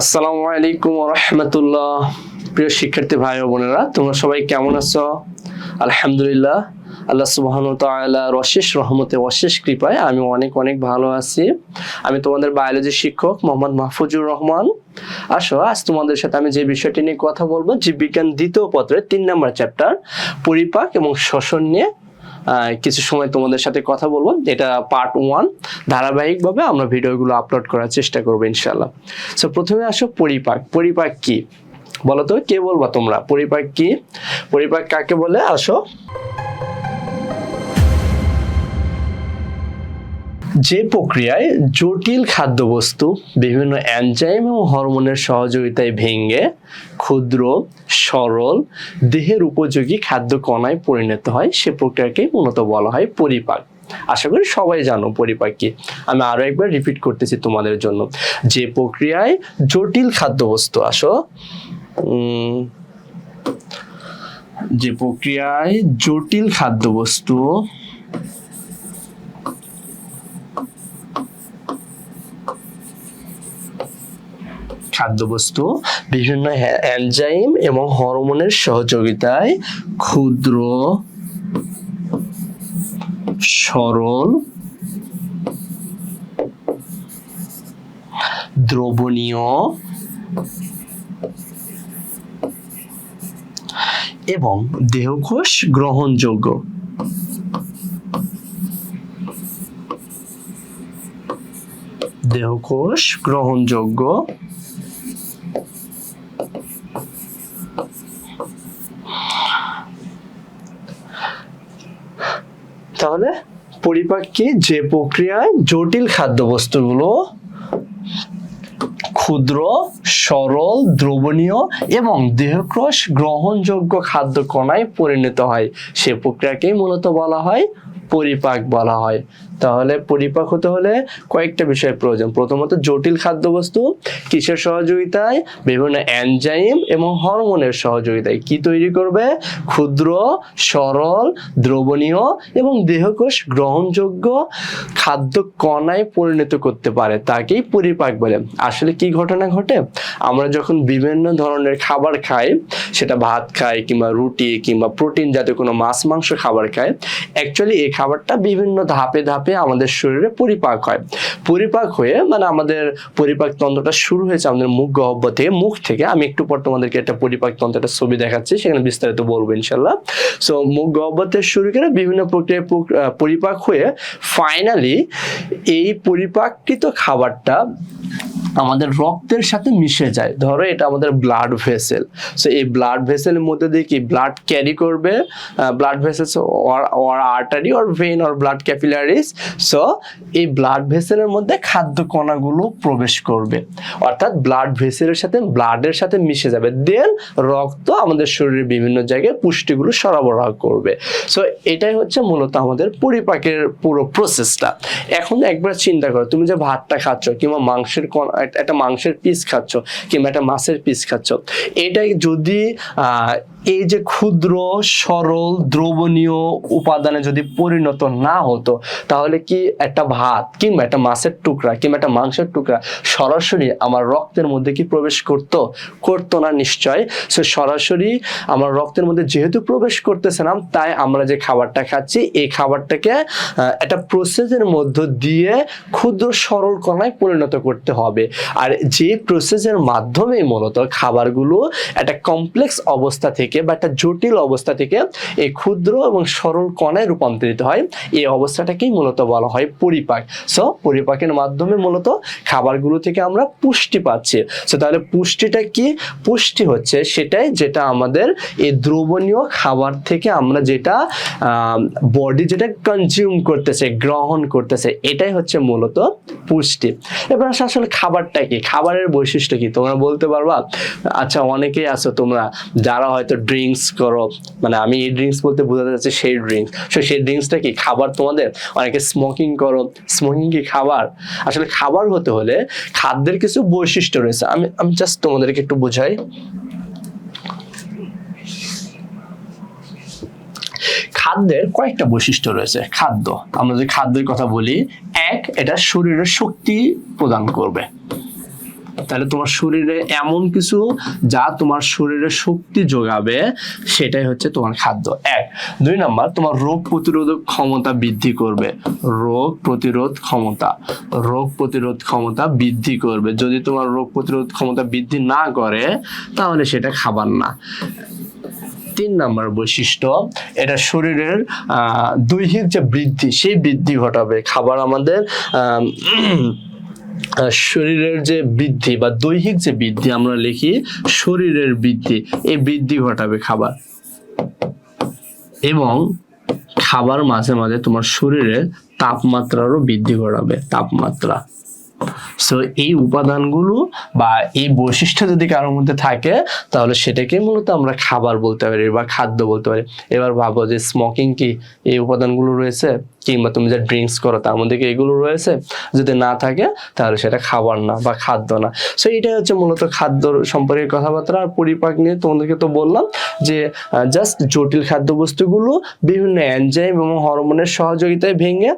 আসসালামু আলাইকুম রহমতুল্লাহ প্রিয় শিক্ষার্থী ভাই ও বোনেরা, তোমরা সবাই কেমন আছো? আলহামদুলিল্লাহ, আল্লাহ সুবহান তাআলার অশেষ রহমতে, অশেষ কৃপায় আমি অনেক অনেক ভালো আছি। আমি তোমাদের বায়োলজি শিক্ষক মোহাম্মদ মাহফুজুর রহমান। আসো, আজ তোমাদের সাথে আমি যে বিষয়টি নিয়ে কথা বলব জীববিজ্ঞান দ্বিতীয় পত্রের তিন নম্বর চ্যাপ্টার পরিপাক এবং শ্বসন নিয়ে। কিছু সময় তোমাদের সাথে কথা বলব। এটা পার্ট ওয়ান ধারাবাহিকভাবে আমরা ভিডিওগুলো আপলোড করার চেষ্টা করব ইনশাল্লাহ সো প্রথমে আসো পরিপাক। পরিপাক কি? বলো তো, কে বলবা তোমরা? পরিপাক কি? পরিপাক কাকে বলে? আসো। যে প্রক্রিয়ায় জটিল খাদ্যবস্তু, বিভিন্ন এনজাইম এবং হরমোনের সহযোগিতায় ভেঙে ক্ষুদ্র, সরল, দেহের উপযোগী খাদ্য কণায় পরিণত হয়, সে প্রক্রিয়াকেই মূলত বলা হয় পরিপাক। আশা করি সবাই জানো পরিপাক কি। আমি আরও একবার রিপিট করতেছি তোমাদের জন্য। যে প্রক্রিয়ায় জটিল খাদ্যবস্তু, আসো। যে প্রক্রিয়ায় জটিল খাদ্যবস্তু খাদ্যবস্তু বিভিন্ন এনজাইম এবং হরমোনের সহযোগিতায় ক্ষুদ্র সরল দ্রবণীয় এবং দেহকোষ গ্রহণযোগ্য। দেহকোষ গ্রহণযোগ্য। তাহলে পরিপাক কি? যে প্রক্রিয়ায় জটিল খাদ্যবস্তুগুলো ক্ষুদ্র, সরল, দ্রবণীয় এবং দেহক্রশ গ্রহণযোগ্য খাদ্য কণায় পরিণত হয়। সে প্রক্রিয়াকেই মূলত বলা হয় পরিপাক বলা হয়। তাহলে পরিপাক হতে হলে কয়েকটা বিষয় প্রয়োজন। প্রথমত জটিল খাদ্যবস্তু, কিসের সহযোগিতায়, বিভিন্ন এনজাইম এবং হরমোনের সহযোগিতায় কি তৈরি করবে? ক্ষুদ্র, সরল, দ্রবণীয় এবং দেহকোষ গ্রহণযোগ্য খাদ্য কণায় পরিণত করতে পারে, তাকেই পরিপাক বলে। আসলে কি ঘটনা ঘটে? আমরা যখন বিভিন্ন ধরনের খাবার খাই, সেটা ভাত খাই কিংবা রুটি কিংবা প্রোটিন জাতীয় কোনো মাছ, মাংস খাবার খাই অ্যাকচুয়ালি এই খাবারটা বিভিন্ন ধাপে ধাপে আমাদের শরীরে পরিপাক হয়। পরিপাক হয়ে মানে আমাদের পরিপাক তন্ত্রটা শুরু হয়েছে আমাদের মুখ গহ্বর থেকে। মুখ থেকে আমি একটু পর তোমাদেরকে একটা পরিপাক তন্ত্রটা ছবি দেখাচ্ছি, সেখানে বিস্তারিত বলব ইনশাল্লাহ সো মুখ গহ্বর থেকে শুরু করে বিভিন্ন প্রক্রিয়ায় পরিপাক হয়ে ফাইনালি এই পরিপাককৃত খাবারটা আমাদের রক্তের সাথে মিশে যায়। ধরো এটা আমাদের ব্লাড ভেসেল সো এই ব্লাড ভেসেলের মধ্যে দিয়ে কি ব্লাড ক্যারি করবে? Blood vessels artery or vein or blood capillaries so এই ব্লাড ভেসেলের মধ্যে খাদ্য কণাগুলো প্রবেশ করবে। অর্থাৎ ব্লাড ভেসেলের সাথে ব্লাডের সাথে মিশে যাবে। দেন রক্ত আমাদের শরীরের বিভিন্ন জায়গায় পুষ্টিগুলো সরবরাহ করবে। সো এটাই হচ্ছে মূলত আমাদের পরিপাকের পুরো প্রসেসটা এখন একবার চিন্তা করো, তুমি যে ভাতটা খাচ্ছ কিংবা মাংসের একটা- মাংসের পিস খাচ্ছ কিংবা একটা মাছের পিস খাচ্ছ, এটাই যদি এই যে ক্ষুদ্র, সরল, দ্রবণীয় উপাদানে যদি পরিণত না হতো, তাহলে কি একটা ভাত কিংবা একটা মাছের টুকরা কিংবা একটা মাংসের টুকরা সরাসরি আমার রক্তের মধ্যে কি প্রবেশ করতো? করতো না নিশ্চয়। সো সরাসরি আমার রক্তের মধ্যে যেহেতু প্রবেশ করতেছে না তাই আমরা যে খাবারটা খাচ্ছি, এই খাবারটাকে একটা প্রসেসের মধ্য দিয়ে ক্ষুদ্র সরল কণায় পরিণত করতে হবে। আর যে প্রসেসের মাধ্যমে মূলত খাবারগুলো একটা কমপ্লেক্স অবস্থা থেকে বা একটা জটিল অবস্থা থেকে এই ক্ষুদ্র এবং সরল কণায় রূপান্তরিত হয়, এই অবস্থাটাকেই মূলত বলা হয় পরিপাক। সো পরিপাকের মাধ্যমে মূলত খাবারগুলো থেকে আমরা পুষ্টি পাচ্ছি। সো তাহলে পুষ্টিটা কি? পুষ্টি হচ্ছে সেটাই যেটা আমাদের এই দ্রবণীয় খাবার থেকে আমরা যেটা বডি যেটা কনজিউম করতেছে, গ্রহণ করতেছে, এটাই হচ্ছে মূলত পুষ্টি। এবার আসে আসলে খাবারটা কি? খাবারের বৈশিষ্ট্য কি? তোমরা বলতে পারবা? আচ্ছা অনেকেই আছো তোমরা, যারা হয়তো ড্রিঙ্কস করো মানে আমি এই ড্রিঙ্কস বলতে বোঝাতে চাচ্ছি সেই ড্রিঙ্কস সো সেই ড্রিঙ্কসটা কি? খাবার তোমাদের? অনেকে স্মোকিং করো স্মোকিং কি খাবার? আসলে খাবার হতে হলে খাদ্যের কিছু বৈশিষ্ট্য রয়েছে। আমি আমি জাস্ট তোমাদেরকে একটু বোঝাই। খাদ্যের কয়েকটা বৈশিষ্ট্য রয়েছে। খাদ্য, আমরা যে খাদ্যের কথা বলি, এক, এটা শরীরের শক্তি প্রদান করবে। তাহলে তোমার শরীরে এমন কিছু যা তোমার শরীরে শক্তি যোগাবে, সেটাই হচ্ছে তোমার খাদ্য। এক। দুই নাম্বার, তোমার রোগ প্রতিরোধক ক্ষমতা বৃদ্ধি করবে। রোগ প্রতিরোধ ক্ষমতা। রোগ প্রতিরোধ ক্ষমতা বৃদ্ধি করবে। যদি তোমার রোগ প্রতিরোধ ক্ষমতা বৃদ্ধি না করে, তাহলে সেটা খাবার না। তিন নম্বর বৈশিষ্ট্য, এটা শরীরের দৈহিক যে বৃদ্ধি, সেই বৃদ্ধি ঘটাবে। খাবার আমাদের শরীরের যে বৃদ্ধি বা দৈহিক যে বৃদ্ধি আমরা লিখি শরীরের বৃদ্ধি, এই বৃদ্ধি ঘটাবে খাবার। এবং খাবার মাঝে মাঝে তোমার শরীরের তাপমাত্রারও বৃদ্ধি ঘটাবে, তাপমাত্রা। সো এই উপাদানগুলো বা এই বৈশিষ্ট্য যদি কারোর মধ্যে থাকে, তাহলে সেটাকে মূলত আমরা খাবার বলতে পারি বা খাদ্য বলতে পারি। এবার ভাবো যে স্মোকিং কি? এই উপাদানগুলো রয়েছে। কিংবা তুমি যে ড্রিঙ্কস করো তার মধ্যে কি এগুলো রয়েছে। যদি না থাকে, তাহলে সেটা খাবার না বা খাদ্য না। সো এটাই হচ্ছে মূলত খাদ্য সম্পর্কে কথাবার্তা। আর পরিপাক নিয়ে তোমাদেরকে তো বললাম যে জাস্ট জটিল খাদ্যবস্তুগুলো বিভিন্ন এনজাইম এবং হরমোনের সহযোগিতায় ভেঙে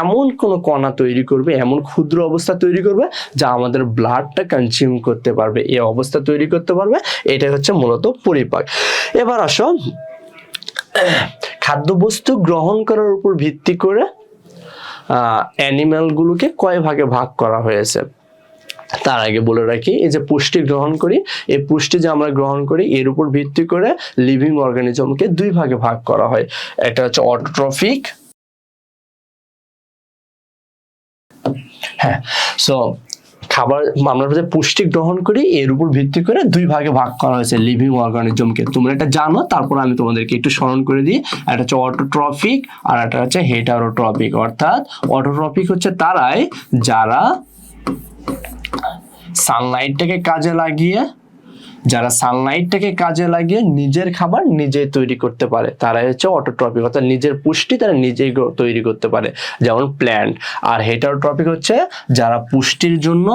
এমন কোনো কণা তৈরি করবে, এমন ক্ষুদ্র অবস্থা তৈরি করবে, যা আমাদের ব্লাডটা কনজিউম করতে পারবে, এই অবস্থা তৈরি করতে পারবে। এটাই হচ্ছে মূলত পরিপাক। এবার আসো খাদ্যবস্তু গ্রহণ করার উপর ভিত্তি করে অ্যানিম্যালগুলোকে কয় ভাগে ভাগ করা হয়েছে? তার আগে বলে রাখি, এই যে পুষ্টি গ্রহণ করি, এই পুষ্টি যে আমরা গ্রহণ করি, এর উপর ভিত্তি করে লিভিং অর্গানিজমকে দুই ভাগে ভাগ করা হয়। একটা হচ্ছে অটোট্রফিক হ্যাঁ সো খাবার আমরা যে পুষ্টি গ্রহণ করি, এর উপর ভিত্তি করে দুই ভাগে ভাগ করা হয়েছে লিভিং অর্গানিজমকে তোমরা এটা জানো, তারপর আমি তোমাদেরকে একটু স্মরণ করে দিই, একটা হচ্ছে অটোট্রফিক আর একটা হচ্ছে হেটারোট্রফিক অর্থাৎ অটোট্রফিক হচ্ছে তারাই যারা সানলাইটটাকে কাজে লাগিয়ে যারা সানলাইটটাকে কাজে লাগিয়ে নিজের খাবার নিজেই তৈরি করতে পারে তারা হচ্ছে অটোট্রপিক অর্থাৎ নিজের পুষ্টি তারা নিজেই তৈরি করতে পারে। যেমন প্ল্যান্ট আর হেটারোট্রপিক হচ্ছে যারা পুষ্টির জন্য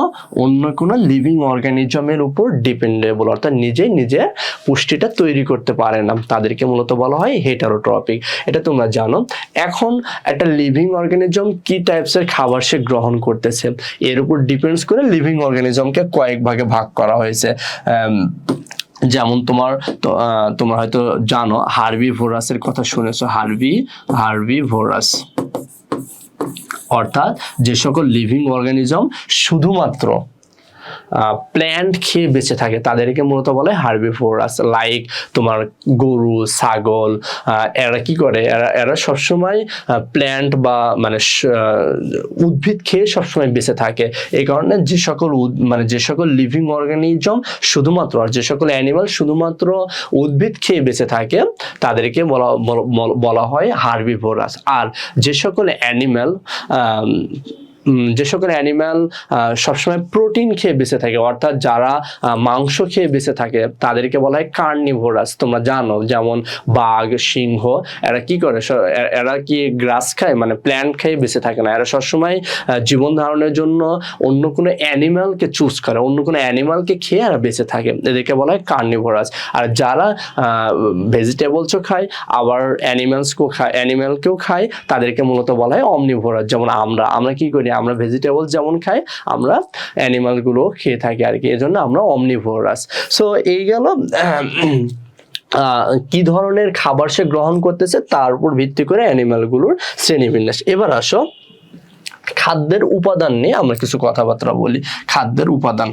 অন্য কোনো লিভিং অর্গানিজমের উপর ডিপেন্ডেবল অর্থাৎ নিজেই নিজের পুষ্টিটা তৈরি করতে পারে না। তাদেরকে মূলত বলা হয় হেটারোট্রপিক এটা তোমরা জানো। এখন একটা লিভিং অর্গানিজম কি টাইপসের খাবার সে গ্রহণ করতেছে? এর উপর ডিপেন্ডস করে লিভিং অর্গানিজমকে কয়েক ভাগে ভাগ করা হয়েছে। যেমন তোমার তোমার হয়তো জানো হার্বি ভোরাসের কথা শুনেছো। হার্বি হার্বি ভোরাস। অর্থাৎ যে সকল লিভিং অর্গানিজম শুধুমাত্র প্ল্যান্ট খেয়ে বেঁচে থাকে, তাদেরকে মূলত বলে হার্বিভোরাস লাইক তোমার গরু, ছাগল এরা কি করে? এরা এরা সবসময় প্ল্যান্ট বা মানে উদ্ভিদ খেয়ে সবসময় বেঁচে থাকে। এই কারণে যে সকল মানে যে সকল লিভিং অর্গানিজম শুধুমাত্র আর যে সকল অ্যানিমাল শুধুমাত্র উদ্ভিদ খেয়ে বেঁচে থাকে, তাদেরকে বলা, বল- বল- বলা হয় হার্বিভোরাস আর যে সকল অ্যানিম্যাল যে সকল অ্যানিম্যাল সবসময় প্রোটিন খেয়ে বেঁচে থাকে, অর্থাৎ যারা মাংস খেয়ে বেঁচে থাকে, তাদেরকে বলা হয় কার্নিভোরাস তোমরা জানো, যেমন বাঘ, সিংহ, এরা কি করে? এরা কি গ্রাস খায়? মানে প্ল্যান্ট খেয়ে বেঁচে থাকে না। এরা সবসময় জীবন ধারণের জন্য অন্য কোনো অ্যানিম্যালকে চুজ করে, অন্য কোনো অ্যানিম্যালকে খেয়ে এরা বেঁচে থাকে। এদেরকে বলা হয় কার্নিভোরাস আর যারা ভেজিটেবলসও খায়, আবার অ্যানিম্যালসকেও খায় অ্যানিম্যালকেও খায়, তাদেরকে মূলত বলা হয় অমনিভোরাস যেমন আমরা আমরা কি করি? আমরা ভেজিটেবল যেমন খাই, আমরা অ্যানিমালগুলো খেয়ে থাকি আর কি এজন্য আমরা অমনিভোরাস সো এই গেল কি ধরনের খাবার সে গ্রহণ করতেছে, তার উপর ভিত্তি করে অ্যানিমালগুলোর শ্রেণীবিন্যাস। এবার আসো, খাদ্যের উপাদান নিয়ে আমরা কিছু কথাবার্তা বলি। খাদ্যের উপাদান।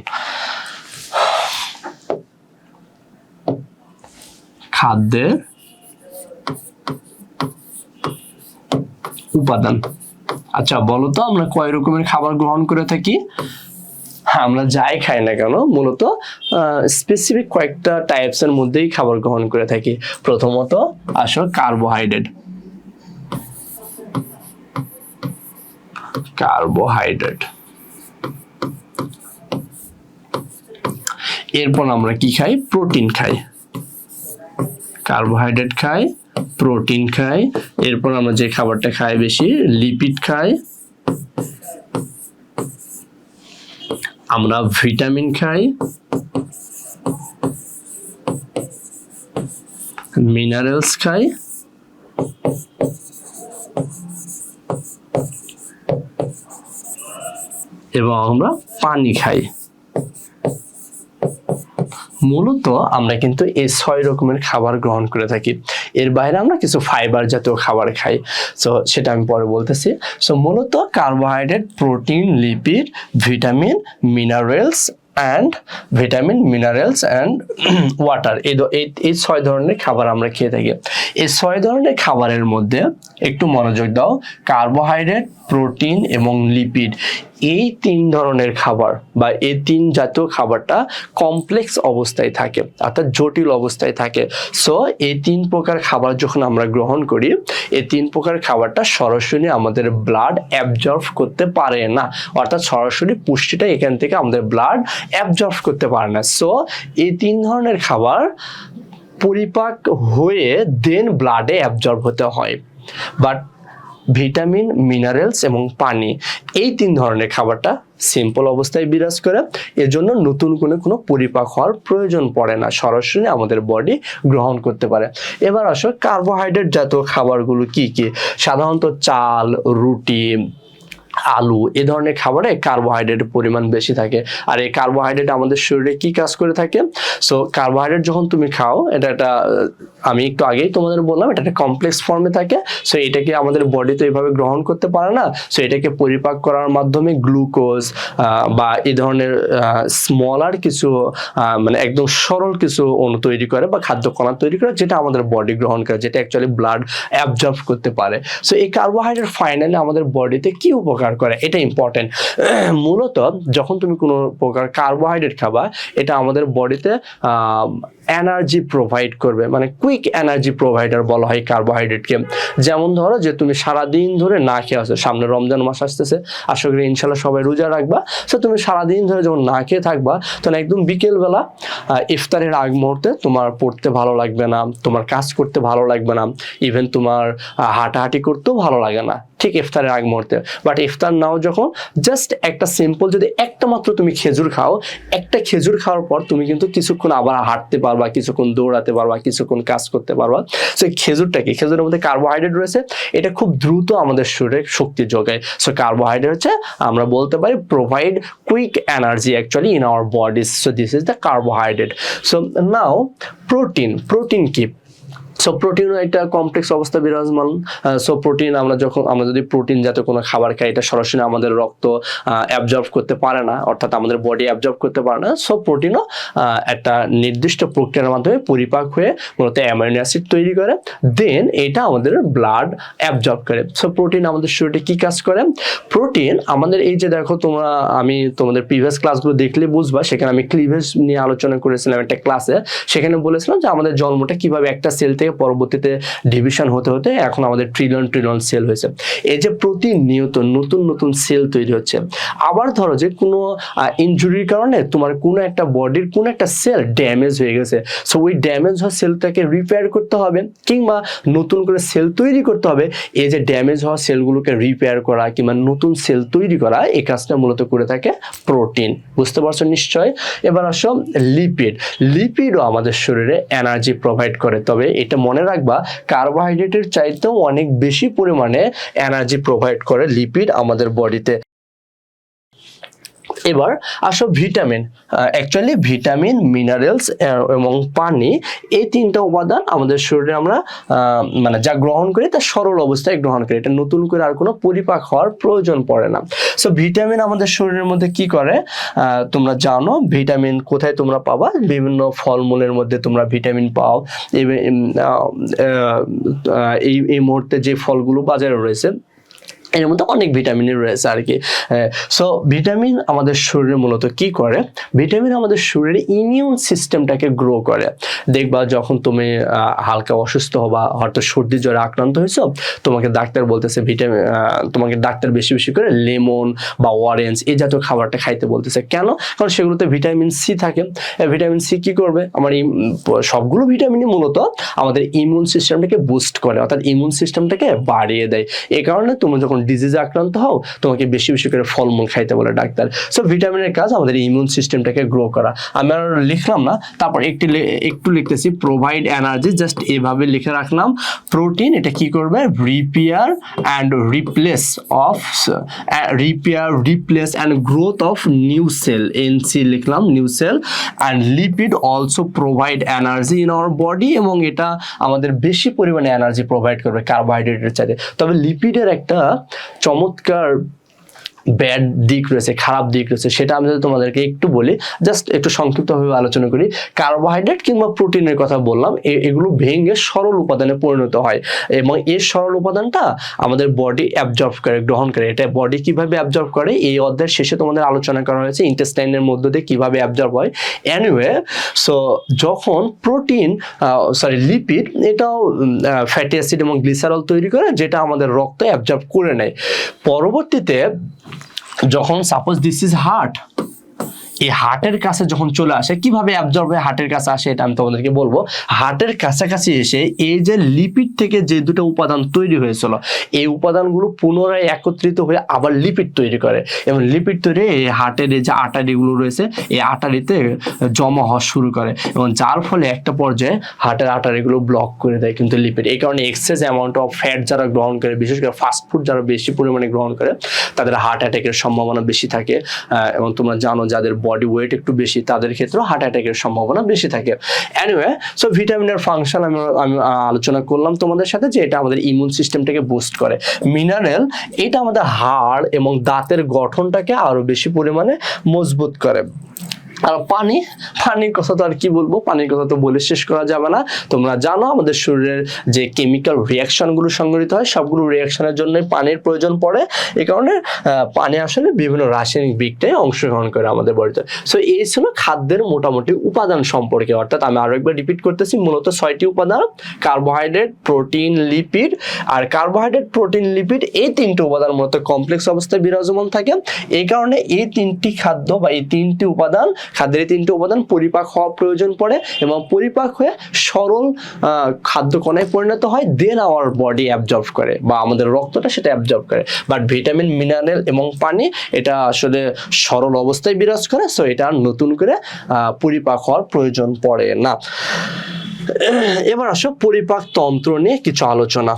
খাদ্যের উপাদান। আচ্ছা বলো তো আমরা কয় রকমের খাবার গ্রহণ করে থাকি? হ্যাঁ, আমরা যাই খাই না কেন মূলত স্পেসিফিক কয়েকটা টাইপস এর মধ্যেই খাবার গ্রহণ করে থাকি। প্রথমত আসো কার্বোহাইড্রেট কার্বোহাইড্রেট এরপর আমরা কি খাই? প্রোটিন খাই। কার্বোহাইড্রেট খাই। প্রোটিন খাই এরপর আমরা যে খাবারটা খাই বেশি লিপিড খাই আমরা ভিটামিন খাই। মিনারেলস খাই। এবং আমরা পানি খাই। মূলত আমরা কিন্তু এই ছয় রকমের খাবার গ্রহণ করে থাকি। এর বাইরে আমরা কিছু ফাইবার জাতীয় খাবার খাই। সো সেটা আমি পরে বলতেছি। সো মূলত carbohydrate protein lipid vitamin minerals and vitamin minerals and water এই এই ছয় ধরনের খাবার আমরা খেয়ে থাকি। এই ছয় ধরনের খাবারের মধ্যে একটু মনোযোগ দাও। কার্বোহাইড্রেট প্রোটিন এবং লিপিড এই তিন ধরনের খাবার বা এই তিন জাতীয় খাবারটা কমপ্লেক্স অবস্থায় থাকে, অর্থাৎ জটিল অবস্থায় থাকে। সো এই তিন প্রকার খাবার যখন আমরা গ্রহণ করি, এই তিন প্রকার খাবারটা সরাসরি আমাদের ব্লাড অ্যাবজর্ব করতে পারে না। অর্থাৎ সরাসরি পুষ্টিটা এখান থেকে আমাদের ব্লাড অ্যাবজর্ব করতে পারে না। সো এই তিন ধরনের খাবার পরিপাক হয়ে দেন ব্লাডে অ্যাবজর্ব হতে হয়। বাট ভিটামিন, মিনারেলস এবং পানি। এই তিন ধরনের খাবারটা সিম্পল অবস্থায় বিরাজ করে। এজন্য নতুন কোনো কোনো পরিপাক হওয়ার প্রয়োজন পড়ে না। সরাসরি আমাদের বডি গ্রহণ করতে পারে। এবার আসো কার্বোহাইড্রেট জাতীয় খাবারগুলো কি কি? সাধারণত চাল, রুটি আলু, এ ধরনের খাবারে কার্বোহাইড্রেটের পরিমাণ বেশি থাকে। আর এই কার্বোহাইড্রেট আমাদের শরীরে কি কাজ করে থাকে? সো কার্বোহাইড্রেট যখন তুমি খাও, এটা একটা আমি একটু আগেই তোমাদের বললাম, এটা একটা কমপ্লেক্স ফর্মে থাকে। সো এটাকে আমাদের বডি তো এইভাবে গ্রহণ করতে পারে না। সো এটাকে পরিপাক করার মাধ্যমে গ্লুকোজ বা এই ধরনের স্মলার কিছু মানে একদম সরল কিছু অণু তৈরি করে বা খাদ্য কণা তৈরি করে যেটা আমাদের বডি গ্রহণ করে, যেটা অ্যাকচুয়ালি ব্লাড অ্যাবজর্ব করতে পারে। সো এই কার্বোহাইড্রেট ফাইনালি আমাদের বডিতে কি উপকার করে, এটা ইম্পর্টেন্ট মূলত যখন তুমি কোনো প্রকার কার্বোহাইড্রেট খাবা, এটা আমাদের বডিতে এনার্জি প্রোভাইড করবে। মানে কুইক এনার্জি প্রোভাইডার বলা হয় কার্বোহাইড্রেটকে যেমন ধরো যে তুমি সারাদিন ধরে না খেয়ে আসো সামনে রমজান মাস আসতেছে, আশা করি ইনশাল্লাহ সবাই রোজা রাখবা। সো তুমি সারাদিন ধরে যখন না খেয়ে থাকবা তখন একদম বিকেলবেলা ইফতারের আগ মুহূর্তে তোমার পড়তে ভালো লাগবে না, তোমার কাজ করতে ভালো লাগবে না ইভেন তোমার হাঁটাহাঁটি করতেও ভালো লাগে না। ঠিক ইফতারের আগ মুহূর্তে। বাট ইফতার নাও যখন জাস্ট একটা সিম্পল যদি একটা মাত্র তুমি খেজুর খাও, একটা খেজুর খাওয়ার পর তুমি কিন্তু কিছুক্ষণ আবার হাঁটতে পারবা, কিছুক্ষণ দৌড়াতে পারবা, কিছুক্ষণ কাজ করতে পারবা। সো খেজুরটা কি? খেজুরের মধ্যে কার্বোহাইড্রেট রয়েছে। এটা খুব দ্রুত আমাদের শরীরে শক্তি যোগায়। সো কার্বোহাইড্রেট হচ্ছে, আমরা বলতে পারি provide quick energy actually in our bodies so this is the carbohydrate so now protein protein কি? সো প্রোটিনও একটা কমপ্লেক্স অবস্থা, বিরাজমান। সো প্রোটিন আমরা যখন, আমরা যদি প্রোটিন জাতীয় কোনো খাবার খাই, এটা সরাসরি আমাদের রক্ত অ্যাবজর্ব করতে পারে না, অর্থাৎ আমাদের বডি অ্যাবজর্ব করতে পারে না। সো প্রোটিনও একটা নির্দিষ্ট প্রক্রিয়ার মাধ্যমে পরিপাক হয়ে মূলত অ্যামাইনো অ্যাসিড তৈরি করে। দেন এটা আমাদের ব্লাড অ্যাবজর্ব করে। সো প্রোটিন আমাদের শরীরে কি কাজ করে? প্রোটিন আমাদের এই যে দেখো, তোমরা, আমি তোমাদের প্রিভিয়াস ক্লাসগুলো দেখলে বুঝবা, সেখানে আমি ক্লিভেজ নিয়ে আলোচনা করেছিলাম একটা ক্লাসে সেখানে বলেছিলাম যে আমাদের জন্মটা কীভাবে একটা সেল থেকে পরবর্তীতে ডিভিশন হতে হতে এখন আমাদের ট্রিলিয়ন ট্রিলিয়ন সেল হয়েছে। এই যে প্রতিনিয়ত নতুন নতুন সেল তৈরি হচ্ছে, আবার ধরো যে কোনো ইনজুরির কারণে তোমার কোনো একটা বডির কোনো একটা সেল ড্যামেজ হয়ে গেছে। সো ওই ড্যামেজ হওয়া সেলটাকে রিপেয়ার করতে হবে, কিংবা নতুন করে সেল তৈরি করতে হবে। এই যে ড্যামেজ হওয়া সেলগুলোকে রিপেয়ার করা কিংবা নতুন সেল তৈরি করা, এই কাজটা মূলত করে থাকে প্রোটিন বুঝতে পারছ নিশ্চয়? এবার আসো লিপিড লিপিডও আমাদের শরীরে এনার্জি প্রোভাইড করে, তবে এটা মনে রাখবা কার্বোহাইড্রেটের চাইতেও অনেক বেশি পরিমাণে এনার্জি প্রোভাইড করে লিপিড আমাদের বডিতে এবার আসো ভিটামিন অ্যাকচুয়ালি ভিটামিন মিনারেলস এবং পানি, এই তিনটা উপাদান আমাদের শরীরে আমরা মানে যা গ্রহণ করি তা সরল অবস্থায় গ্রহণ করি। এটা নতুন করে আর কোনো পরিপাক হওয়ার প্রয়োজন পড়ে না। সো ভিটামিন আমাদের শরীরের মধ্যে কি করে? তোমরা জানো, ভিটামিন কোথায় তোমরা পাবা? বিভিন্ন ফলমূলের মধ্যে তোমরা ভিটামিন পাও। এই এই মুহূর্তে যে ফলগুলো বাজারে রয়েছে এর মধ্যে অনেক ভিটামিন রয়েছে আর কি। সো ভিটামিন আমাদের শরীরে মূলত কি করে? ভিটামিন আমাদের শরীরে ইমিউন সিস্টেমটাকে গ্রো করে। দেখবা যখন তুমি হালকা অসুস্থ হবা, হয়তো সর্দি, জ্বরে আক্রান্ত হয়েছো, তোমাকে ডাক্তার বলতেছে ভিটামিন তোমাকে ডাক্তার বেশি বেশি করে লেমন বা অরেঞ্জ এই জাতীয় খাবারটা খাইতে বলতেছে। কেন? কারণ সেগুলোতে ভিটামিন সি থাকে। ভিটামিন সি কি করবে? আমার সবগুলো ভিটামিনই মূলত আমাদের ইমিউন সিস্টেমটাকে বুস্ট করে, অর্থাৎ ইমিউন সিস্টেমটাকে বাড়িয়ে দেয়। এই কারণে তুমি যখন ডিজিজে আক্রান্ত হও, তোমাকে বেশি বেশি করে ফলমূল খাইতে বলে ডাক্তার। সো ভিটামিনের কাজ আমাদের ইমিউন সিস্টেমটাকে গ্রো করা। আমি আর লিখলাম না, তারপর একটু একটু লিখতেছি প্রোভাইড এনার্জি জাস্ট এভাবে লিখে রাখলাম। প্রোটিন এটা কি করবে? Repair and replace of repair replace and growth of new cell NC লিখলাম new cell and lipid also provide energy in our body এবং এটা আমাদের বেশি পরিমাণে এনার্জি প্রোভাইড করবে কার্বোহাইড্রেটের চাইতে। তবে লিপিডের একটা চমৎকার ব্যাড দিক রয়েছে, খারাপ দিক রয়েছে, সেটা আমি যদি তোমাদেরকে একটু বলি জাস্ট একটু সংক্ষিপ্তভাবে আলোচনা করি। কার্বোহাইড্রেট কিংবা প্রোটিনের কথা বললাম এগুলো ভেঙে সরল উপাদানে পরিণত হয় এবং এই সরল উপাদানটা আমাদের বডি অ্যাবজর্ব করে, গ্রহণ করে। এটা বডি কীভাবে অ্যাবজর্ব করে? এই অধ্যায়ের শেষে তোমাদের আলোচনা করা হয়েছে ইন্টেস্টাইনের মধ্য দিয়ে কীভাবে অ্যাবজর্ব হয়। এনিওয়ে সো যখন প্রোটিন সরি লিপিড এটাও ফ্যাটি অ্যাসিড এবং গ্লিসারল তৈরি করে, যেটা আমাদের রক্ত অ্যাবজর্ব করে নেয়। পরবর্তীতে যখন সাপোজ দিস ইজ হার্ট এই হার্টের কাছে যখন চলে আসে, কীভাবে অ্যাবজর্ব হয়ে হার্টের কাছে আসে এটা আমি তোমাদেরকে বলব। হার্টের কাছাকাছি এসে এই যে লিপিড থেকে যে দুটো উপাদান তৈরি হয়েছিল, এই উপাদানগুলো পুনরায় একত্রিত হয়ে আবার লিপিড তৈরি করে। এবং লিপিড তৈরি এই হার্টের যে আটারিগুলো রয়েছে, এই আটারিতে জমা হওয়া শুরু করে। এবং যার ফলে একটা পর্যায়ে হার্টের আটারিগুলো ব্লক করে দেয় কিন্তু লিপিড এই কারণে এক্সেস অ্যামাউন্ট অফ ফ্যাট যারা গ্রহণ করে, বিশেষ করে ফাস্ট ফুড যারা বেশি পরিমাণে গ্রহণ করে, তাদের হার্ট অ্যাটাকের সম্ভাবনা বেশি থাকে। এবং তোমরা জানো যাদের বডি ওয়েট একটু বেশি, তাদের ক্ষেত্রেও হার্ট অ্যাটাকের সম্ভাবনা বেশি থাকে। অ্যানিওয়ে সো ভিটামিনের ফাংশন আমি আমি আলোচনা করলাম তোমাদের সাথে যে এটা আমাদের ইমিউন সিস্টেমটাকে বুস্ট করে। মিনারেল এটা আমাদের হাড় এবং দাঁতের গঠনটাকে আরও বেশি পরিমাণে মজবুত করে। আর পানি, পানির কথা তো আর কি বলব? পানির কথা তো বলে শেষ করা যাবে না। তোমরা জানো, আমাদের শরীরের যে কেমিক্যাল রিয়াকশনগুলো সংঘটিত হয়, সবগুলো রিয়াকশনের জন্য পানির প্রয়োজন পড়ে। এই কারণে পানি আসলে বিভিন্ন রাসায়নিক বিক্রিয়ায় অংশগ্রহণ করে আমাদের বডিতে। সো এই ছিল খাদ্যের মোটামুটি উপাদান সম্পর্কে। অর্থাৎ আমি আরও একবার রিপিট করতেছি, মূলত ছয়টি উপাদান কার্বোহাইড্রেট প্রোটিন লিপিড আর কার্বোহাইড্রেট প্রোটিন লিপিড এই তিনটি উপাদান মূলত কমপ্লেক্স অবস্থায় বিরাজমান থাকে। এই কারণে এই তিনটি খাদ্য বা এই তিনটি উপাদান খাদ্যের এই তিনটি উপাদান পরিপাক হওয়া প্রয়োজন পড়ে এবং পরিপাক হয়ে সরল খাদ্য কণায় পরিণত হয় দেন আওয়ার বডি অ্যাবজর্ব করে বা আমাদের রক্তটা সেটা অ্যাবজর্ব করে। বাট ভিটামিন মিনারেল এবং পানি, এটা আসলে সরল অবস্থায় বিরাজ করে সো এটা নতুন করে পরিপাক হওয়ার প্রয়োজন পড়ে না। এবার আসো পরিপাক তন্ত্র নিয়ে কিছু আলোচনা।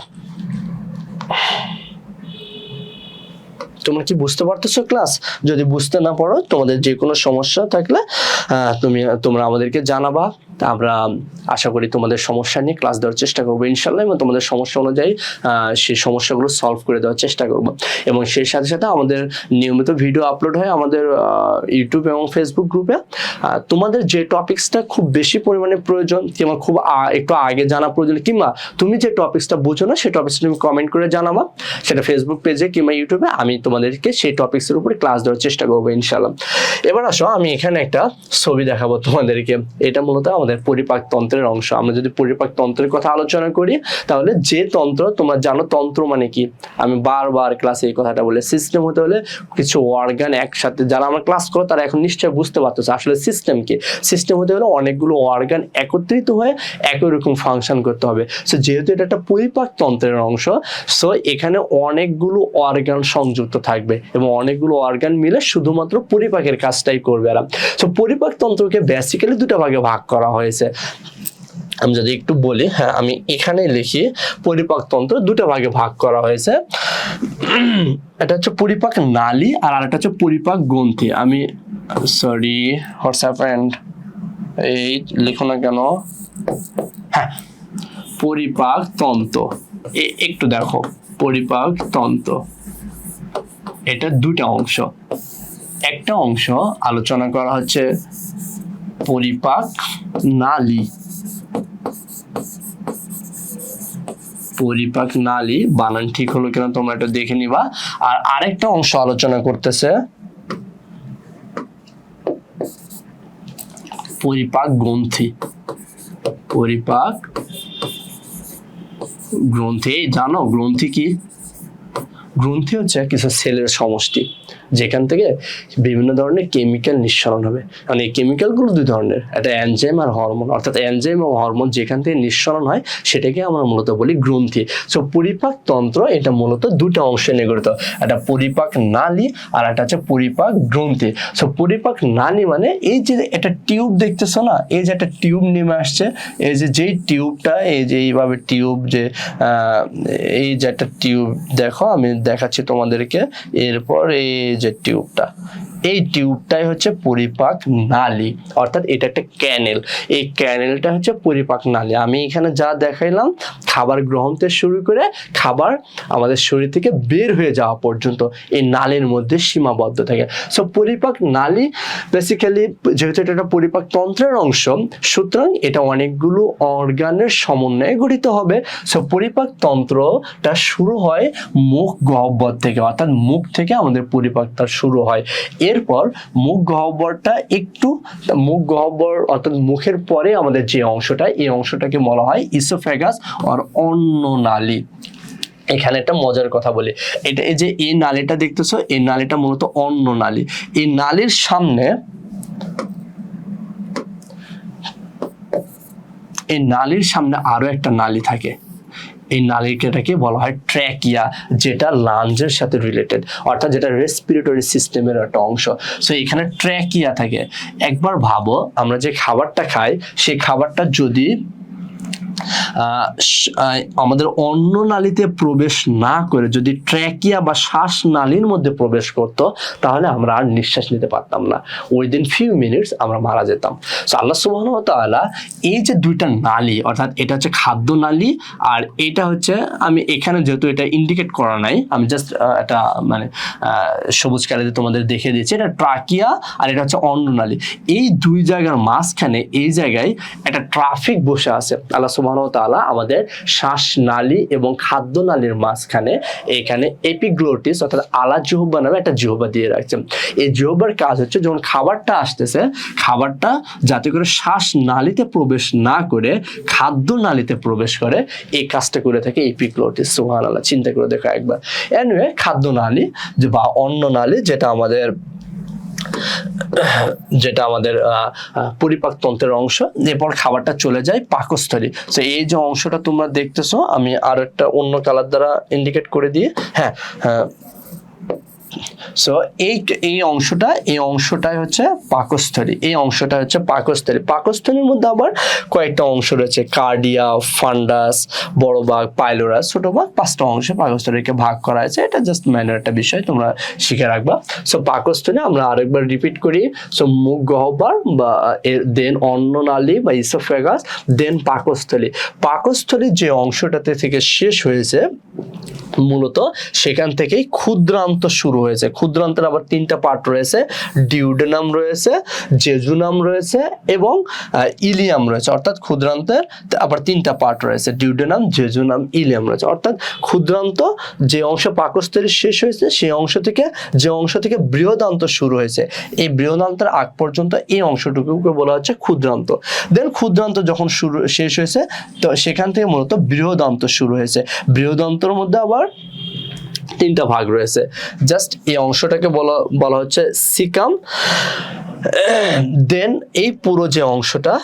তোমরা কি বুঝতে পারতেছো ক্লাস যদি বুঝতে না পারো, তোমাদের যে কোনো সমস্যা থাকলে তুমি, তোমরা আমাদেরকে জানাবা। তা আমরা আশা করি তোমাদের সমস্যা নিয়ে ক্লাস দেওয়ার চেষ্টা করব ইনশাল্লাহ এবং তোমাদের সমস্যা অনুযায়ী সেই সমস্যাগুলো সলভ করে দেওয়ার চেষ্টা করব। এবং সেই সাথে সাথে আমাদের নিয়মিত ভিডিও আপলোড হয় আমাদের ইউটিউব এবং ফেসবুক গ্রুপে তোমাদের যে টপিক্সটা খুব বেশি পরিমাণে প্রয়োজন কিংবা খুব একটু আগে জানা প্রয়োজন, কিংবা তুমি যে টপিক্সটা বুঝো না, সেই টপিক্সটা তুমি কমেন্ট করে জানাবা। সেটা ফেসবুক পেজে কিংবা ইউটিউবে আমি তোমাদেরকে সেই টপিক্সের উপরে ক্লাস দেওয়ার চেষ্টা করব ইনশাল্লাহ। এবার আসো, আমি এখানে একটা ছবি দেখাবো তোমাদেরকে। এটা মূলত আমাদের পরিপাক তন্ত্রের অংশ। আমরা যদি পরিপাক তন্ত্রের কথা আলোচনা করি, তাহলে যে তন্ত্র, তোমরা জানো তন্ত্র মানে কি? আমি বারবার ক্লাসে এই কথাটা বলে সিস্টেম হতে হলে কিছু অর্গান একসাথে, যারা আমরা ক্লাস করো, তারা এখন নিশ্চয়ই বুঝতে পারতেছে আসলে সিস্টেম কি। সিস্টেম হতে হলে অনেকগুলো অর্গান একত্রিত হয়ে একই রকম ফাংশন করতে হবে। সো যেহেতু এটা একটা পরিপাক তন্ত্রের অংশ সো এখানে অনেকগুলো অর্গান সংযুক্ত থাকবে এবং অনেকগুলো অর্গান মিলে শুধুমাত্র পরিপাকের কাজটাই করবে এরা। সো পরিপাক তন্ত্রকে বেসিক্যালি দুটো ভাগে ভাগ করা হয়েছে। আমি যদি একটু বলি হ্যাঁ আমি এখানে লিখি, পরিপাক তন্ত্র দুটো ভাগে ভাগ করা হয়েছে। এটা হচ্ছে পরিপাক নালী আর আরেকটা হচ্ছে পরিপাক গ্রন্থি। আমি সরি হোয়াটসঅ্যাপ অ্যান্ড এই লিখো না কেন? হ্যাঁ পরিপাক তন্ত্র। একটু দেখো, পরিপাক তন্ত্র। এটা দুটা অংশ। একটা অংশ আলোচনা করা হচ্ছে পরিপাক নালী। পরিপাক নালী, বানান ঠিক হলো কিনা তোমরা একটু দেখে নিবা। আর আরেকটা অংশ আলোচনা করতেছে। পরিপাক গ্রন্থি। পরিপাক গ্রন্থি জানো গ্রন্থি কি? গ্রন্থি হচ্ছে কিছু সেলের সমষ্টি, যেখান থেকে বিভিন্ন ধরনের কেমিক্যাল নিঃসরণ হবে। মানে এই কেমিক্যালগুলো দুই ধরনের, একটা অ্যানজাইম আর হরমোন অর্থাৎ অ্যানজাইম এবং হরমোন যেখান থেকে নিঃসরণ হয়, সেটাকে আমরা মূলত বলি গ্রন্থি। সো পরিপাক তন্ত্র এটা মূলত দুটো অংশে নিয়ে গঠিত একটা পরিপাক নালী আর একটা হচ্ছে পরিপাক গ্রন্থি। সো পরিপাক নালী মানে এই যে একটা টিউব দেখতেছো না? এই যে একটা টিউব নেমে আসছে, এই যে যেই টিউবটা এই যে এইভাবে টিউব যে এই যে একটা টিউব দেখো আমি দেখাচ্ছি তোমাদেরকে। এরপর এই যে টিউবটা এই টিউবটাই হচ্ছে পরিপাক নালী, অর্থাৎ এটা একটা ক্যানেল এই ক্যানেলটা হচ্ছে পরিপাক নালী। আমি এখানে যা দেখাইলাম, খাবার গ্রহণ থেকে শুরু করে খাবার আমাদের শরীর থেকে বের হয়ে যাওয়া পর্যন্ত এই নালীর মধ্যে সীমাবদ্ধ থাকে। সো পরিপাক নালী বেসিক্যালি যেহেতু এটা একটা পরিপাক তন্ত্রের অংশ, সুতরাং এটা অনেকগুলো অর্গানের সমন্বয়ে গঠিত হবে। সো পরিপাক তন্ত্রটা শুরু হয় মুখ গহ্বর থেকে, অর্থাৎ মুখ থেকে আমাদের পরিপাকটা শুরু হয়। এরপর মুখ গহব্বরটা একটু, মুখ গহ্বর অর্থাৎ মুখের পরে আমাদের যে অংশটা, এই অংশটাকে বলা হয় ইসোফেগাস আর অন্য নালী। এখানে একটা মজার কথা বলি। এটা এই যে এই নালীটা দেখতেছো, এই নালীটা মূলত অন্য নালী। এই নালীর সামনে এই নালীর সামনে আরও একটা নালী থাকে। এই নালিকাটাকে বলা হয় ট্র্যাকিয়া যেটা লাঞ্জের সাথে রিলেটেড অর্থাৎ যেটা রেসপিরেটরি সিস্টেমের একটা অংশ। সো এখানে ট্র্যাকিয়া থাকে। একবার ভাবো, আমরা যে খাবারটা খাই, সেই খাবারটা যদি আমাদের অন্য নালীতে প্রবেশ না করে যদি ট্র্যাকিয়া বা শ্বাস নালীর মধ্যে প্রবেশ করতো, তাহলে আমরা আর নিঃশ্বাস নিতে পারতাম না। উইদিন ফিউ মিনিটস আমরা মারা যেতাম। সো আল্লাহ সুবাহ তাআলা এই যে দুইটা নালী, অর্থাৎ এটা হচ্ছে খাদ্য নালী আর এটা হচ্ছে আমি এখানে যেহেতু এটা ইন্ডিকেট করা নাই, আমি জাস্ট এটা মানে সবুজ কালিতে তোমাদের দেখে দিয়েছি এটা ট্রাকিয়া আর এটা হচ্ছে অন্য নালী। এই দুই জায়গার মাঝখানে, এই জায়গায় একটা ট্রাফিক বসে আছে। আল্লাহ সুবাহ তাআলা আমাদের শ্বাস নালী এবং খাদ্য নালীর মাঝখানে এখানে এপিগ্লোটিস অর্থাৎ আলা জিহ্বা নামে একটা জিহ্বা দিয়ে রাখছেন এই জিহ্বার কাজ হচ্ছে যখন খাবারটা আসতেছে, খাবারটা যাতে করে শ্বাস নালীতে প্রবেশ না করে, খাদ্য নালীতে প্রবেশ করে, এই কাজটা করে থাকে এপিগ্লোটিস। আল্লাহ চিন্তা করে দেখো একবার। এনিওয়ে খাদ্য নালী বা অন্য নালী যেটা আমাদের যেটা আমাদের পরিপাক তন্ত্রের অংশ, এরপর খাবারটা চলে যায় পাকস্থলী। তো এই যে অংশটা তোমরা দেখতেছো, আমি আর একটা অন্য কালার দ্বারা ইন্ডিকেট করে দিয়ে হ্যাঁ সো এই এই অংশটা, এই অংশটাই হচ্ছে পাকস্থলী। এই অংশটা হচ্ছে পাকস্থলী। পাকস্থলীর মধ্যে আবার কয়েকটা অংশ রয়েছে, কার্ডিয়া, ফান্ডাস, বড় বাঘ, পাইলোরাস, ছোট বাঘ, পাঁচটা অংশে পাকস্থলীকে ভাগ করা আছে এটা জাস্ট ম্যানার একটা বিষয়, তোমরা শিখে রাখবা। সো পাকস্থলী আমরা আরেকবার রিপিট করি। সো মুখ গহ্বর বা দেন অন্ননালী বা ইসোফেগাস দেন পাকস্থলী। পাকস্থলীর যে অংশটাতে থেকে শেষ হয়েছে, মূলত সেখান থেকেই ক্ষুদ্রান্ত শুরু হয়েছে ক্ষুদ্রান্তের আবার তিনটা পার্ট রয়েছে। ডিউডেনাম রয়েছে, জেজুনাম রয়েছে এবং ইলিয়াম রয়েছে। অর্থাৎ ক্ষুদ্রান্তের আবার তিনটা পার্ট রয়েছে। ডিউডেনাম, জেজুনাম, ইলিয়াম রয়েছে। অর্থাৎ ক্ষুদ্রান্ত যে অংশ পাকস্থলী শেষ হয়েছে, সেই অংশ থেকে, যে অংশ থেকে বৃহদান্ত শুরু হয়েছে, এই বৃহদান্তের আগ পর্যন্ত এই অংশটুকুকে বলা হচ্ছে ক্ষুদ্রান্ত। দেন ক্ষুদ্রান্ত যখন শুরু, শেষ হয়েছে, তো সেখান থেকে মূলত বৃহদান্ত শুরু হয়েছে। বৃহদান্তর মধ্যে আবার তিনটা ভাগ রয়েছে। জাস্ট এই অংশটাকে বলা বলা হচ্ছে সিকাম। দেন এই পুরো যে অংশটা,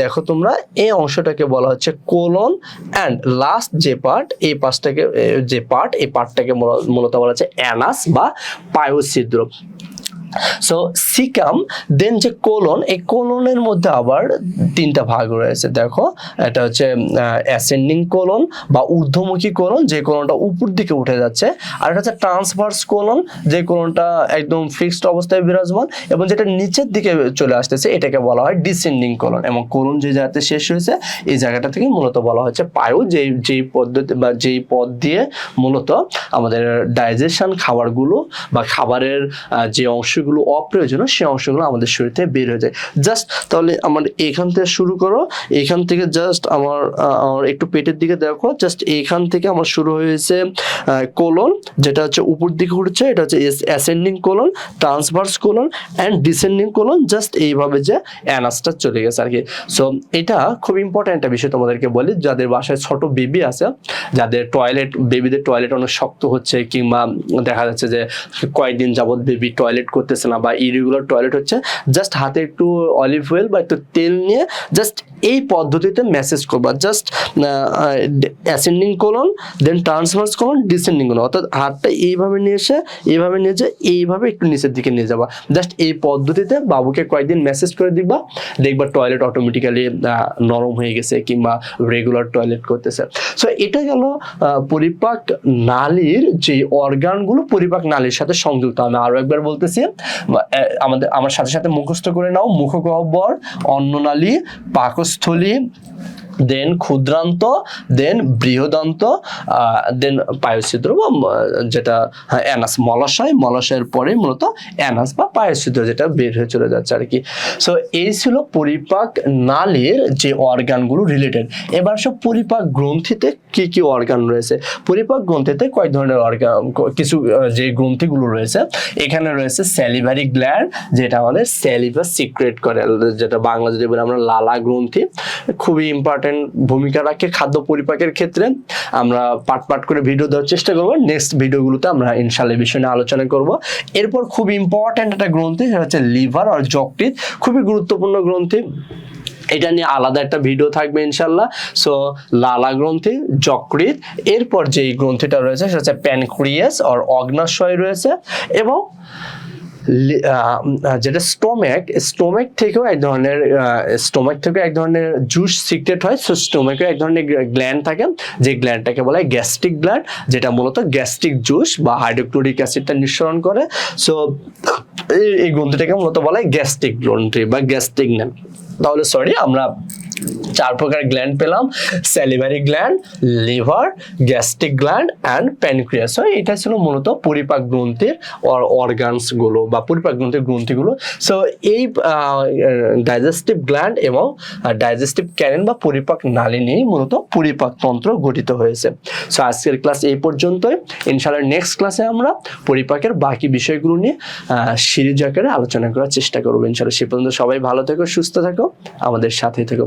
দেখো তোমরা, এই অংশটাকে বলা হচ্ছে কোলন। অ্যান্ড লাস্ট যে পার্ট এই পাশটাকে যে পার্ট এই পার্টটাকে মূলত বলা হচ্ছে অ্যানাস বা পায়োছিদ্র সো সিকাম দেন যে কোলন এই কোলনের মধ্যে আবার তিনটা ভাগ রয়েছে। দেখো, এটা হচ্ছে অ্যাসেন্ডিং কোলন বা ঊর্ধ্বমুখী কোলন যে কোলনটা উপর দিকে উঠে যাচ্ছে, আর এটা হচ্ছে ট্রান্সভার্স কোলন যে কোলনটা একদম ফিক্সড অবস্থায় বিরাজমান, এবং যেটা নিচের দিকে চলে আসতেছে, এটাকে বলা হয় ডিসেন্ডিং কোলন এবং কোলন যে জায়গাতে শেষ হয়েছে, এই জায়গাটা থেকে মূলত বলা হচ্ছে পায়ু যেই যেই পদ্ধতি বা যেই পথ দিয়ে মূলত আমাদের ডাইজেশন খাবারগুলো বা খাবারের যে অংশগুলো অংশগুলো অপ্রয়োজনীয় সেই অংশগুলো আমাদের শরীর থেকে বের হয়ে যায়। জাস্ট তাহলে আমার এখান থেকে শুরু করো, এখান থেকে জাস্ট আমার আমার একটু পেটের দিকে দেখো জাস্ট এখান থেকে আমার শুরু হয়েছে কোলন, যেটা হচ্ছে উপর দিকে উঠছে, এটা হচ্ছে ascending colon transverse colon and descending colon just এইভাবে যে অ্যানাসটা চলে গেছে আর কি। সো এটা খুব ইম্পর্ট্যান্ট একটা বিষয় তোমাদেরকে বলি, যাদের বাসায় ছোট বেবি আছে, যাদের টয়লেট বেবিদের টয়লেট অনেক শক্ত হচ্ছে, কিংবা দেখা যাচ্ছে যে কয়েকদিন যাবত বেবি টয়লেট করতেছে না বা ইরেগুলার টয়লেট হচ্ছে জাস্ট হাতে একটু অলিভ অয়েল বা একটু তেল নিয়ে জাস্ট এই পদ্ধতিতে মেসেজ করবা। Just ascending colon then transverse colon descending colon অর্থাৎ হাতটা এইভাবে নিয়ে এসে, এইভাবে নিয়ে যে এইভাবে একটু নিচের দিকে নিয়ে যাবা। জাস্ট এই পদ্ধতিতে বাবুকে কয়েকদিন মেসেজ করে দিবা। দেখবা টয়লেট অটোমেটিক্যালি নরম হয়ে গেছে কিংবা রেগুলার টয়লেট করতেছে। সো এটা গেল পরিপাক নালীর যে অর্গানগুলো পরিপাক নালীর সাথে সংযুক্ত। আমি আরও একবার বলতেছি আমাদের, আমার সাথে সাথে মুখস্থ করে নাও। মুখগহ্বর, অন্ননালী পাকস্থলী দেন ক্ষুদ্রান্ত দেন বৃহদান্ত দেন পায়ুছিদ্র বা যেটা হ্যাঁ, অ্যানাস মলাশয় মলাশয়ের পরে মূলত অ্যানাস বা পায়ুছিদ্র যেটা বের হয়ে চলে যাচ্ছে আর কি। সো এই ছিল পরিপাক নালীর যে অর্গানগুলো রিলেটেড এবার সব পরিপাক গ্রন্থিতে কি কি অর্গান রয়েছে? পরিপাক গ্রন্থিতে কয়েক ধরনের অর্গান কিছু যে গ্রন্থিগুলো রয়েছে এখানে রয়েছে স্যালিভারি গ্ল্যান্ড যেটা আমাদের স্যালিভা সিক্রেট করে যেটা বাংলা যদি বলি আমরা লালা গ্রন্থি খুবই ইম্পর্টেন্ট ভূমিকা রাখে খাদ্য পরিপাকের ক্ষেত্রে। আমরা পাট পাট করে ভিডিও দেওয়ার চেষ্টা করব। নেক্সট ভিডিওগুলোতে আমরা ইনশাল্লাহ বিষয় নিয়ে আলোচনা করব। এরপর খুব ইম্পর্টেন্ট একটা গ্রন্থি, সেটা হচ্ছে লিভার আর যকৃত খুবই গুরুত্বপূর্ণ গ্রন্থি। এটা নিয়ে আলাদা একটা ভিডিও থাকবে ইনশাল্লাহ সো লালা গ্রন্থি যকৃত এরপর যেই গ্রন্থিটা রয়েছে, সেটা হচ্ছে প্যানক্রিয়াস আর অগ্নাশয় রয়েছে। এবং যেটা স্টোম্যাক স্টোম্যাক থেকেও এক ধরনের স্টোম্যাক থেকেও এক ধরনের জুস সিক্রেট হয় সো স্টোম্যাকেও এক ধরনের গ্ল্যান্ড থাকে, যে গ্ল্যান্ডটাকে বলা হয় গ্যাস্ট্রিক গ্ল্যান্ড যেটা মূলত গ্যাস্ট্রিক জুস বা হাইড্রোক্লোরিক অ্যাসিডটা নিঃসরণ করে সো এই গ্রন্থিটাকে মূলত বলা হয় গ্যাস্ট্রিক গ্রন্থি বা গ্যাস্ট্রিক গ্ল্যান্ড তাহলে সরি আমরা চার প্রকার গ্ল্যান্ড পেলাম salivary gland liver gastric gland and pancreas so এটা ছিল মূলত পরিপাক গ্রন্থির অর্গানসগুলো বা পরিপাক গ্রন্থির গ্রন্থিগুলো। সো এই ডাইজেস্টিভ গ্ল্যান্ড এবং ডাইজেস্টিভ ক্যানেন বা পরিপাক নালী নিয়েই মূলত পরিপাক তন্ত্র গঠিত হয়েছে। সো আজকের ক্লাস এই পর্যন্তই। ইনশাআল্লাহ নেক্সট ক্লাসে আমরা পরিপাকের বাকি বিষয়গুলো নিয়ে সিরিজ আকারে আলোচনা করার চেষ্টা করব। ইনশাআল্লাহ সে পর্যন্ত সবাই ভালো থেকো, সুস্থ থাকো, আমাদের সাথে থেকো।